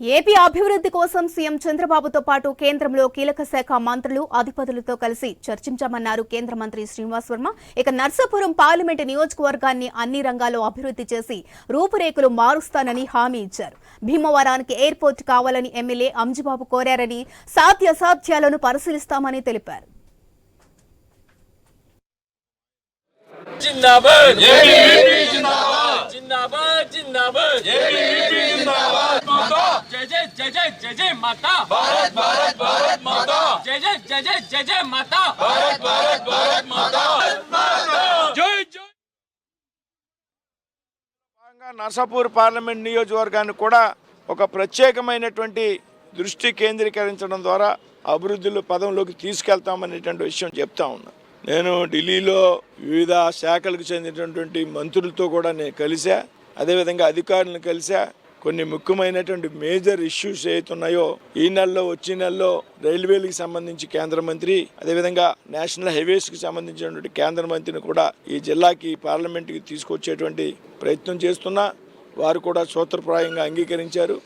AP అభివృద్ధి కోసం CM చంద్రబాబుతో పాటు కేంద్రంలో కీలక శాఖ మంత్రులు అధిపతులతో కలిసి చర్చించామన్నారు కేంద్ర మంత్రి శ్రీనివాస్ వర్మ. ఇక నర్సాపురం పార్లమెంటు నియోజకవర్గాన్ని అన్ని రంగాల్లో అభివృద్ధి చేసి రూపురేఖలు మారుస్తానని హామీ ఇచ్చారు. భీమవరానికి ఎయిర్పోర్ట్ కావాలని ఎమ్మెల్యే అంజుబాబు కోరారని సాధ్యాసాధ్యాలను పరిశీలిస్తామని తెలిపారు. జిందాబాద్! జిందాబాద్! జిందాబాద్! జిందాబాద్ जय जय जय जय जय जय माता भारत भारत भारत माता जय जय जय जय जय जय माता भारत भारत भारत माता जय जय భాగంగా నర్సాపూర్ పార్లమెంట్ నియోజకవర్గాన్ని కూడా ఒక ప్రత్యేకమైనటువంటి దృష్టి కేంద్రీకరించడం ద్వారా అభివృద్ధిలో పదంలోకి తీసుకెళ్తామనేటువంటి విషయం చెప్తా ఉన్నా నేను ఢిల్లీలో వివిధ శాఖలకు చెందినటువంటి మంత్రులతో కూడా నేను కలిసా అదేవిధంగా అధికారులను కలిసా కొన్ని ముఖ్యమైనటువంటి మేజర్ ఇష్యూస్ ఏవైతున్నాయో ఈ నెలలో వచ్చే నెలలో రైల్వేలకు సంబంధించి కేంద్ర మంత్రి అదేవిధంగా నేషనల్ హైవేస్కి సంబంధించినటువంటి కేంద్ర మంత్రిని కూడా ఈ జిల్లాకి పార్లమెంట్కి తీసుకొచ్చేటువంటి ప్రయత్నం చేస్తున్నా. వారు కూడా సూత్రప్రాయంగా అంగీకరించారు.